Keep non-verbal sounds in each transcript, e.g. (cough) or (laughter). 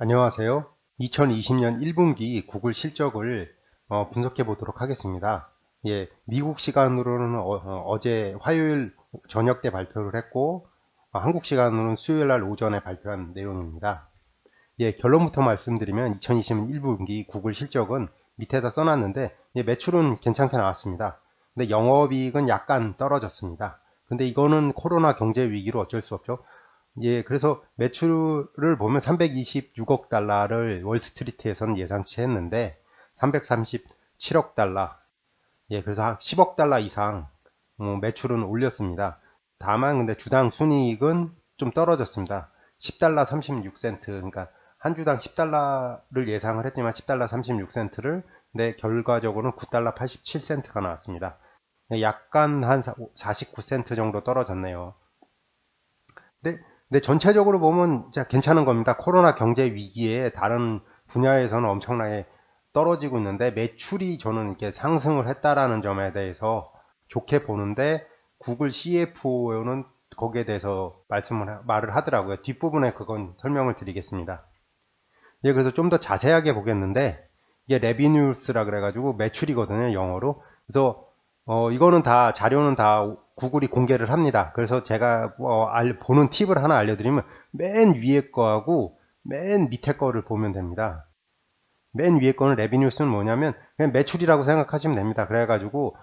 안녕하세요. 2020년 1분기 구글 실적을 어, 분석해 보도록 하겠습니다. 예, 미국 시간으로는 어, 제 화요일 저녁 때 발표를 했고 어, 한국 시간으로는 수요일 날 오전에 발표한 내용입니다. 예, 결론부터 말씀드리면 2020년 1분기 구글 실적은 밑에다 써놨는데 예, 매출은 괜찮게 나왔습니다. 근데 영업이익은 약간 떨어졌습니다. 근데 이거는 코로나 경제 위기로 어쩔 수 없죠. 예, 그래서 매출을 보면 326억 달러를 월스트리트에서는 예상치 했는데 337억 달러. 예, 그래서 한 10억 달러 이상 어, 매출은 올렸습니다. 다만 근데 주당 순이익은 좀 떨어졌습니다. 10달러 36센트. 그러니까 한 주당 10달러를 예상을 했지만 10달러 36센트를 근데 결과적으로는 9달러 87센트가 나왔습니다. 약간 한 49센트 정도 떨어졌네요. 근데 근데 전체적으로 보면 진짜 괜찮은 겁니다. 코로나 경제 위기에 다른 분야에서는 엄청나게 떨어지고 있는데 매출이 저는 이렇게 상승을 했다라는 점에 대해서 좋게 보는데 구글 CFO는 거기에 대해서 말씀을 말을 하더라고요. 뒷부분에 그건 설명을 드리겠습니다. 예, 그래서 좀 더 자세하게 보겠는데 이게 레비뉴스라 그래가지고 매출이거든요, 영어로. 그래서 어, 이거는 다 자료는 다 구글이 공개를 합니다. 그래서 제가 어, 알, 보는 팁을 하나 알려드리면 맨 위에 거하고 맨 밑에 거를 보면 됩니다. 맨 위에 거는 레비뉴스는 뭐냐면 그냥 매출이라고 생각하시면 됩니다. 그래가지고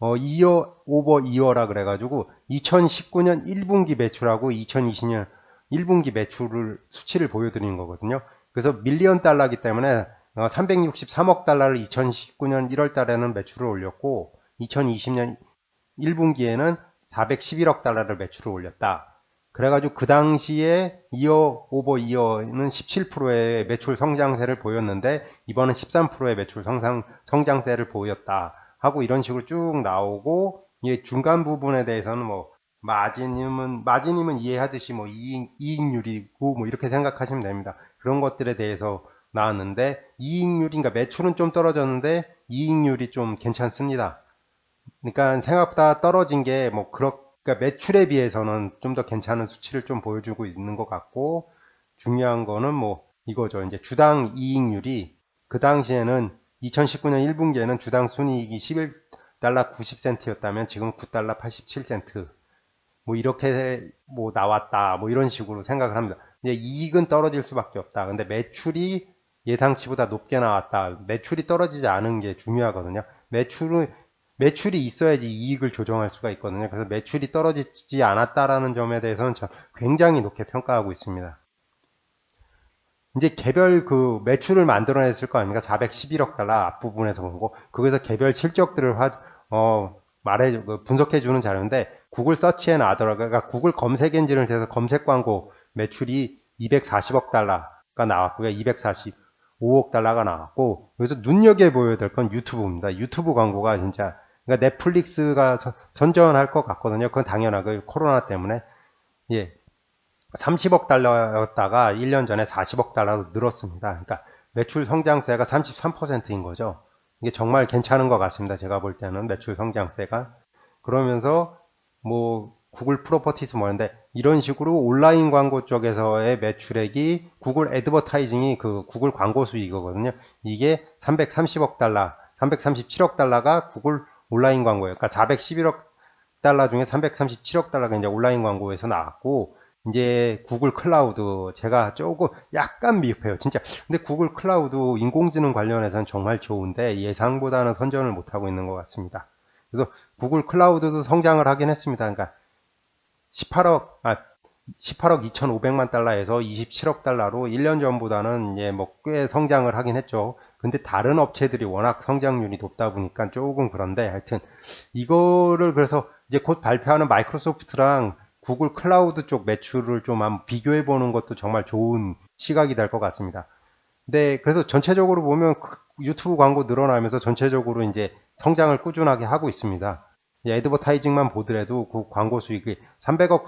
어, 이어 오버 이어라 그래가지고 2019년 1분기 매출하고 2020년 1분기 매출을 수치를 보여드리는 거거든요. 그래서 밀리언 달러기 때문에 어, 363억 달러를 2019년 1월 달에는 매출을 올렸고 2020년 1분기에는 411억 달러를 매출을 올렸다. 그래가지고 그 당시에 이어 오버 이어는 17%의 매출 성장세를 보였는데 이번은 13%의 매출 성장, 성장세를 보였다. 하고 이런 식으로 쭉 나오고 이 중간 부분에 대해서는 뭐 마진님은 마진님은 이해하듯이 뭐 이익, 이익률이고 뭐 이렇게 생각하시면 됩니다. 그런 것들에 대해서 나왔는데 이익률인가 매출은 좀 떨어졌는데 이익률이 좀 괜찮습니다. 그러니까 생각보다 떨어진 게 뭐 그렇 그러니까 매출에 비해서는 좀 더 괜찮은 수치를 좀 보여주고 있는 것 같고 중요한 거는 뭐 이거죠. 이제 주당 이익률이 그 당시에는 2019년 1분기에는 주당 순이익이 11달러 90센트였다면 지금 9달러 87센트 뭐 이렇게 뭐 나왔다 뭐 이런 식으로 생각을 합니다. 이제 이익은 떨어질 수밖에 없다. 근데 매출이 예상치보다 높게 나왔다. 매출이 떨어지지 않은 게 중요하거든요. 매출은 매출이 있어야지 이익을 조정할 수가 있거든요. 그래서 매출이 떨어지지 않았다라는 점에 대해서는 굉장히 높게 평가하고 있습니다. 이제 개별 그 매출을 만들어냈을 거 아닙니까? 411억 달러 앞부분에서 보고 거기서 개별 실적들을 화, 어, 말해 그 분석해 주는 자료인데 구글 서치 앤 아더라 그러니까 구글 검색 엔진을 대해서 검색 광고 매출이 240억 달러가 나왔고요. 245억 달러가 나왔고 여기서 눈여겨 보여야 될 건 유튜브입니다. 유튜브 광고가 진짜 그러니까 넷플릭스가 선전할 것 같거든요. 그건 당연하고 코로나 때문에 예 30억 달러였다가 1년 전에 40억 달러로 늘었습니다. 그러니까 매출 성장세가 33%인 거죠. 이게 정말 괜찮은 것 같습니다. 제가 볼 때는 매출 성장세가 그러면서 뭐 구글 프로퍼티스 뭐는데 이런 식으로 온라인 광고 쪽에서의 매출액이 구글 애드버타이징이 그 구글 광고 수익이거든요. 이게 330억 달러, 337억 달러가 구글 온라인 광고예요. 그러니까 411억 달러 중에 337억 달러가 이제 온라인 광고에서 나왔고 이제 구글 클라우드 제가 조금 약간 미흡해요. 진짜 근데 구글 클라우드 인공지능 관련해서는 정말 좋은데 예상보다는 선전을 못 하고 있는 것 같습니다. 그래서 구글 클라우드도 성장을 하긴 했습니다. 그러니까 18억 아 18억 2,500만 달러에서 27억 달러로 1년 전보다는 이제 뭐꽤 성장을 하긴 했죠. 근데 다른 업체들이 워낙 성장률이 높다 보니까 조금 그런데 하여튼 이거를 그래서 이제 곧 발표하는 마이크로소프트랑 구글 클라우드 쪽 매출을 좀 한번 비교해 보는 것도 정말 좋은 시각이 될 것 같습니다. 근데 그래서 전체적으로 보면 유튜브 광고 늘어나면서 전체적으로 이제 성장을 꾸준하게 하고 있습니다. 애드버타이징만 보더라도 그 광고 수익이 300억,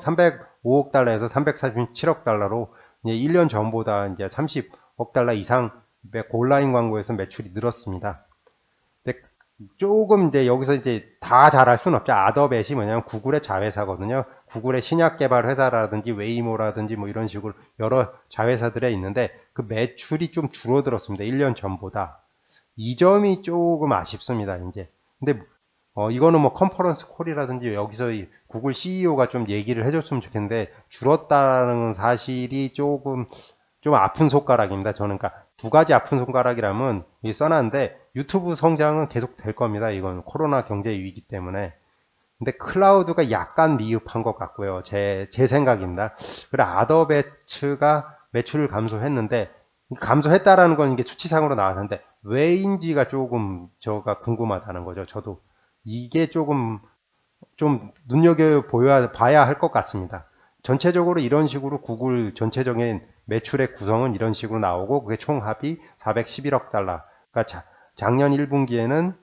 305억 달러에서 347억 달러로 이제 1년 전보다 이제 30억 달러 이상 온라인 광고에서 매출이 늘었습니다. 조금 이제 여기서 이제 다 잘할 수는 없죠. 아더벳이 뭐냐면 구글의 자회사거든요. 구글의 신약 개발 회사라든지 웨이모라든지 뭐 이런 식으로 여러 자회사들에 있는데 그 매출이 좀 줄어들었습니다. 1년 전보다. 이 점이 조금 아쉽습니다. 이제. 근데 어, 이거는 뭐 컨퍼런스 콜이라든지 여기서 이 구글 CEO가 좀 얘기를 해줬으면 좋겠는데 줄었다는 사실이 조금 좀 아픈 손가락입니다. 저는 그러니까 두 가지 아픈 손가락이라면 이 써놨는데 유튜브 성장은 계속 될 겁니다. 이건 코로나 경제 위기 때문에. 근데 클라우드가 약간 미흡한 것 같고요. 제, 제 생각입니다. 그래 아더배츠가 매출을 감소했는데 감소했다라는 건 이게 수치상으로 나왔는데 왜인지가 조금 저가 궁금하다는 거죠. 저도 이게 조금 좀 눈여겨 보여야 봐야 할 것 같습니다. 전체적으로 이런 식으로 구글 전체적인 매출의 구성은 이런 식으로 나오고 그게 총 합이 411억 달러. 그러니까 자- 작년 1분기에는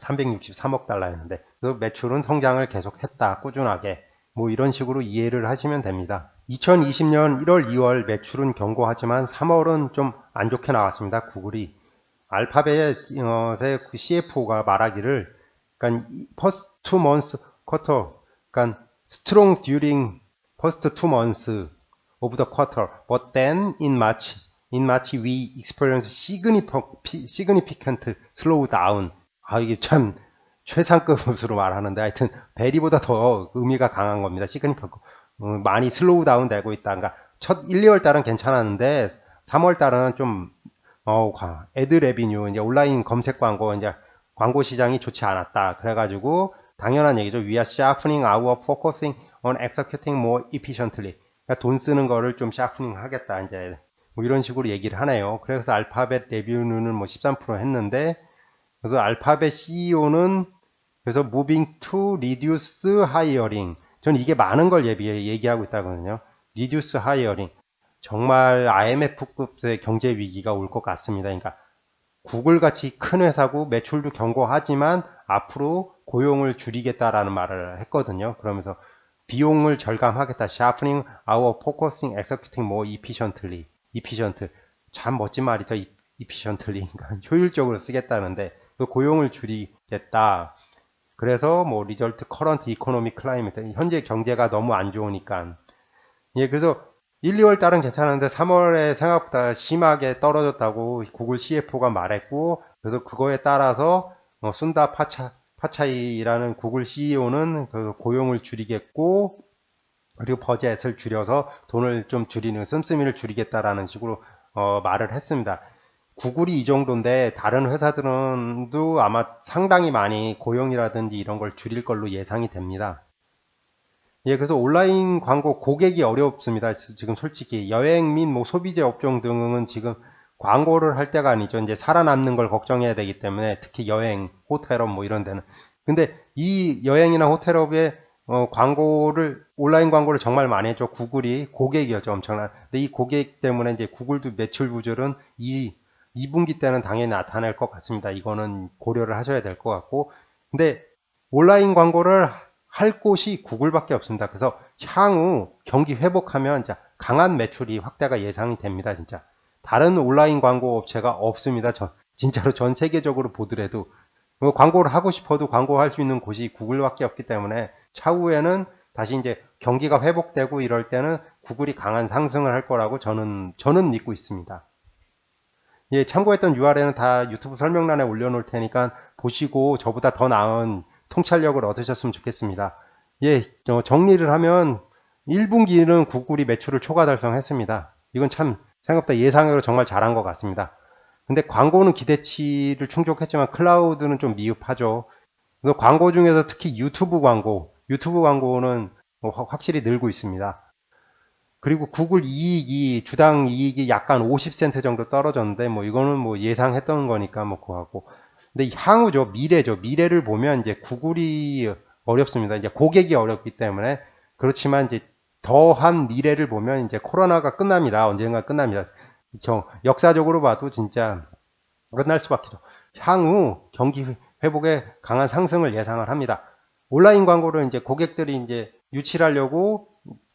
363억 달러였는데 그 매출은 성장을 계속했다 꾸준하게 뭐 이런 식으로 이해를 하시면 됩니다. 2020년 1월, 2월 매출은 견고하지만 3월은 좀 안 좋게 나왔습니다. 구글이 알파벳의 그 CFO가 말하기를 그러니까 이 first two months quarter 그러니까 strong during first two months of the quarter but then in March in March we experienced significant, slowdown 아 이게 참 최상급으로 말하는데 하여튼 베리보다 더 의미가 강한 겁니다. 시그니ficant 어, 많이 슬로우 다운 되고 있다. 그러니까 첫 1, 2월 달은 괜찮았는데 3월 달은 좀 어, 과- 애드 레비뉴 이제 온라인 검색 광고 이제 광고 시장이 좋지 않았다. 그래가지고 당연한 얘기죠. We are sharpening our focusing on executing more efficiently. 그러니까 돈 쓰는 거를 좀 샤프닝 하겠다. 이제 뭐 이런 식으로 얘기를 하네요. 그래서 알파벳 레비뉴는 뭐 13% 했는데 그래서 알파벳 CEO는 그래서 moving to reduce hiring. 저는 이게 많은 걸 예비 얘기하고 있다거든요. reduce hiring. 정말 IMF급의 경제 위기가 올 것 같습니다. 그러니까 구글 같이 큰 회사고 매출도 견고하지만 앞으로 고용을 줄이겠다라는 말을 했거든요. 그러면서 비용을 절감하겠다. sharpening our focusing, executing more efficiently. efficient. 참 멋진 말이죠. efficiently. 그러니까 (laughs) 효율적으로 쓰겠다는데 그 고용을 줄이겠다. 그래서 뭐 리절트 커런트 이코노미 클라이밋 현재 경제가 너무 안 좋으니까 예 그래서 1, 2월 달은 괜찮은데 3월에 생각보다 심하게 떨어졌다고 구글 CFO가 말했고 그래서 그거에 따라서 어, 순다 파차 파차이라는 구글 CEO는 그 고용을 줄이겠고 그리고 버젯을 줄여서 돈을 좀 줄이는 씀씀이를 줄이겠다라는 식으로 어, 말을 했습니다. 구글이 이 정도인데 다른 회사들은도 아마 상당히 많이 고용이라든지 이런 걸 줄일 걸로 예상이 됩니다. 예, 그래서 온라인 광고 고객이 어렵습니다. 지금 솔직히 여행 및 뭐 소비재 업종 등은 지금 광고를 할 때가 아니죠. 이제 살아남는 걸 걱정해야 되기 때문에 특히 여행, 호텔업 뭐 이런 데는. 근데 이 여행이나 호텔업에 어, 광고를 온라인 광고를 정말 많이 했죠. 구글이 고객이었죠. 엄청난. 근데 이 고객 때문에 이제 구글도 매출 부절은 이 2분기 때는 당연히 나타날 것 같습니다. 이거는 고려를 하셔야 될 것 같고. 근데 온라인 광고를 할 곳이 구글밖에 없습니다. 그래서 향후 경기 회복하면 이제 강한 매출이 확대가 예상이 됩니다. 진짜. 다른 온라인 광고 업체가 없습니다. 전, 진짜로 전 세계적으로 보더라도 뭐 광고를 하고 싶어도 광고할 수 있는 곳이 구글밖에 없기 때문에 차후에는 다시 이제 경기가 회복되고 이럴 때는 구글이 강한 상승을 할 거라고 저는 저는 믿고 있습니다. 예, 참고했던 URL은 다 유튜브 설명란에 올려놓을 테니까 보시고 저보다 더 나은 통찰력을 얻으셨으면 좋겠습니다. 예, 어, 정리를 하면 1분기는 구글이 매출을 초과 달성했습니다. 이건 참 생각보다 예상외로 정말 잘한 것 같습니다. 근데 광고는 기대치를 충족했지만 클라우드는 좀 미흡하죠. 그래서 광고 중에서 특히 유튜브 광고, 유튜브 광고는 뭐 확- 확실히 늘고 있습니다. 그리고 구글 이익이 주당 이익이 약간 50센트 정도 떨어졌는데 뭐 이거는 뭐 예상했던 거니까 뭐 그거하고 근데 향후죠. 미래죠. 미래를 보면 이제 구글이 어렵습니다. 이제 고객이 어렵기 때문에. 그렇지만 이제 더한 미래를 보면 이제 코로나가 끝납니다. 언젠가 끝납니다. 저 역사적으로 봐도 진짜 끝날 수밖에 없죠. 향후 경기 회복에 강한 상승을 예상을 합니다. 온라인 광고를 이제 고객들이 이제 유치를 하려고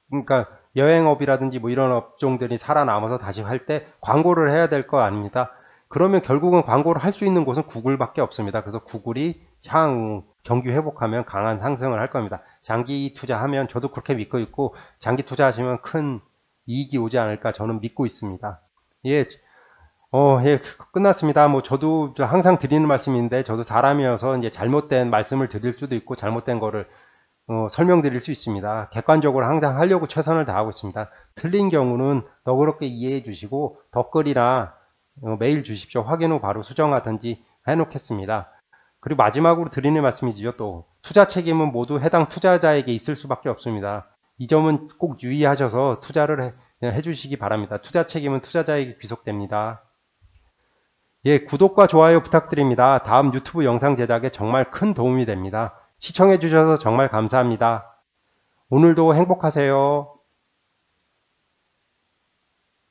그러니까 여행업이라든지 뭐 이런 업종들이 살아남아서 다시 할 때 광고를 해야 될 거 아닙니다. 그러면 결국은 광고를 할 수 있는 곳은 구글밖에 없습니다. 그래서 구글이 향후 경기 회복하면 강한 상승을 할 겁니다. 장기 투자하면 저도 그렇게 믿고 있고 장기 투자하시면 큰 이익이 오지 않을까 저는 믿고 있습니다. 예, 어, 예, 끝났습니다. 뭐 저도 저 항상 드리는 말씀인데 저도 사람이어서 이제 잘못된 말씀을 드릴 수도 있고 잘못된 거를 어, 설명드릴 수 있습니다. 객관적으로 항상 하려고 최선을 다하고 있습니다. 틀린 경우는 너그럽게 이해해 주시고 댓글이나 어, 메일 주십시오. 확인 후 바로 수정하든지 해놓겠습니다. 그리고 마지막으로 드리는 말씀이지요. 또 투자 책임은 모두 해당 투자자에게 있을 수밖에 없습니다. 이 점은 꼭 유의하셔서 투자를 해, 해주시기 바랍니다. 투자 책임은 투자자에게 귀속됩니다. 예, 구독과 좋아요 부탁드립니다. 다음 유튜브 영상 제작에 정말 큰 도움이 됩니다. 시청해 주셔서 정말 감사합니다. 오늘도 행복하세요.